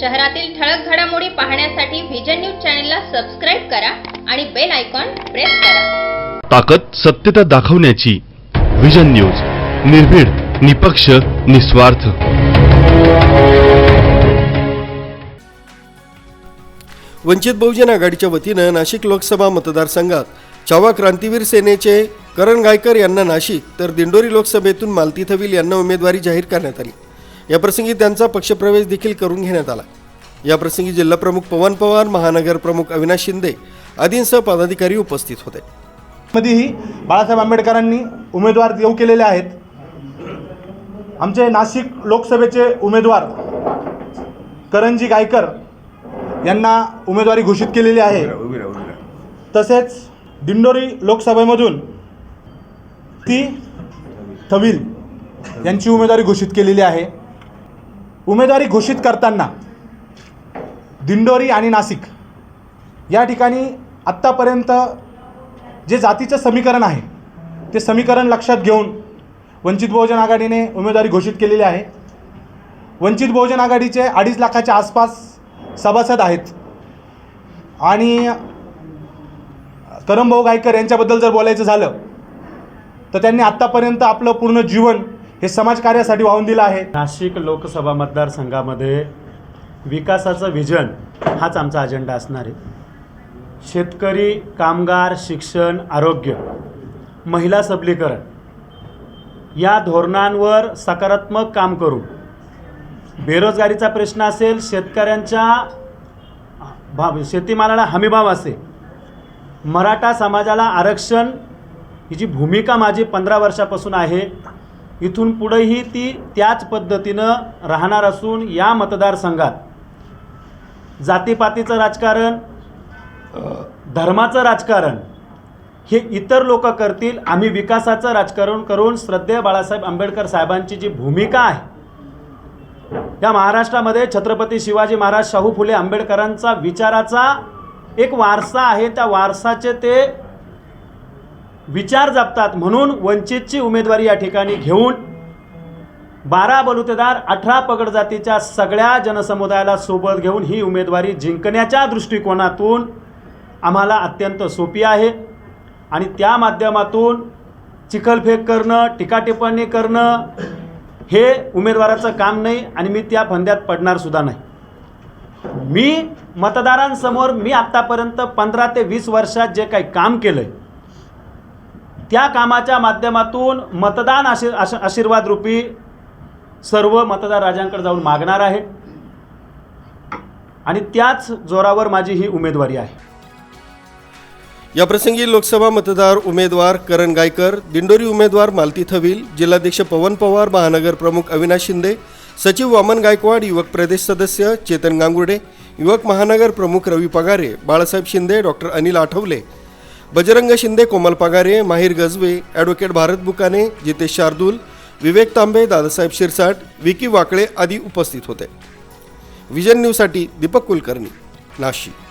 शहरातील ठळक घडामोडी पाहण्यासाठी व्हिजन न्यूज चॅनलला सबस्क्राईब करा आणि बेल आयकॉन प्रेस करा. ताकद सत्यता दाखवण्याची विजन न्यूज निर्भीड निपक्ष निस्वार्थ. वंचित बहुजन आघाडीच्या वतीनं नाशिक लोकसभा मतदारसंघात छावा क्रांतीवीर सेनेचे करण गायकर यांना नाशिक तर दिंडोरी लोकसभेतून मालती थविल यांना उमेदवारी जाहीर करण्यात आली. याप्रसंगी त्यांचा पक्षप्रवेश देखील करून घेण्यात आला. याप्रसंगी जिल्हाप्रमुख पवन पवार महानगर प्रमुख अविनाश शिंदे आदींसह पदाधिकारी उपस्थित होते. मध्येही बाळासाहेब आंबेडकरांनी उमेदवार देऊ केलेले आहेत. आमचे नाशिक लोकसभेचे उमेदवार करणजी गायकर यांना उमेदवारी घोषित केलेली आहे. तसेच दिंडोरी लोकसभेमधून ती थविल यांची उमेदवारी घोषित केलेली आहे. उमेदवारी घोषित करताना दिंडोरी आणि नाशिक या ठिकाणी आत्तापर्यंत जे जातीचं समीकरण आहे ते समीकरण लक्षात घेऊन वंचित बहुजन आघाडीने उमेदवारी घोषित केलेली आहे. वंचित बहुजन आघाडीचे अडीच लाखाच्या आसपास सभासद आहेत. आणि करमभाऊ गायकर यांच्याबद्दल जर बोलायचं झालं तर त्यांनी आत्तापर्यंत आपलं पूर्ण जीवन हे समाजकार्यासाठी वाहून दिलं आहे. नाशिक लोकसभा मतदारसंघामध्ये विकासाचं व्हिजन हाच आमचा अजेंडा असणार आहे. शेतकरी कामगार शिक्षण आरोग्य महिला सबलीकरण या धोरणांवर सकारात्मक काम करू बेरोजगारीचा प्रश्न असेल शेतकऱ्यांच्या भाव शेतीमालाला हमीभाव असेल मराठा समाजाला आरक्षण ही जी भूमिका माझी पंधरा वर्षापासून आहे इथून पुढेही ती त्याच पद्धतीनं राहणार असून या मतदारसंघात. जातीपातीचं राजकारण धर्माचं राजकारण हे इतर लोक करतील. आम्ही विकासाचं राजकारण करून श्रद्धेय बाळासाहेब आंबेडकर साहेबांची जी भूमिका आहे या महाराष्ट्रामध्ये छत्रपती शिवाजी महाराज शाहू फुले आंबेडकरांचा विचाराचा एक वारसा आहे. त्या वारसाचे ते विचार जपतात म्हणून वंचितची उमेदवारी या ठिकाणी घेऊन बारा बलुतेदार अठरा पगड जातीच्या सगळ्या जनसमुदायाला सोबत घेऊन ही उमेदवारी जिंकण्याच्या दृष्टिकोनातून आम्हाला अत्यंत सोपी आहे. आणि त्या माध्यमातून चिखलफेक करणं टीकाटिप्पणी करणं हे उमेदवाराचं काम नाही आणि मी त्या फंद्यात पडणार सुद्धा नाही. मी मतदारांसमोर मी आत्तापर्यंत पंधरा ते वीस वर्षात जे काही काम केलं आहे त्या कामाच्या माध्यमातून मतदान आशीर आश आशीर्वाद रूपी सर्व मतदार राजांकडे जाऊन मागणार आहे. आणि त्याच जोरावर माझी ही उमेदवारी आहे. याप्रसंगी लोकसभा मतदार उमेदवार करण गायकर दिंडोरी उमेदवार मालती थविल जिल्हाध्यक्ष पवन पवार महानगर प्रमुख अविनाश शिंदे सचिव वामन गायकवाड युवक प्रदेश सदस्य चेतन गांगुर्डे युवक महानगर प्रमुख रवी पगारे बाळासाहेब शिंदे डॉक्टर अनिल आठवले बजरंग शिंदे कोमल पगारे माहीर गजवे ॲडव्होकेट भारत बुकाने जितेश शार्दूल विवेक तांबे दादासाहेब शिरसाट विकी वाकळे आदी उपस्थित होते. विजन न्यूजसाठी दीपक कुलकर्णी नाशिक.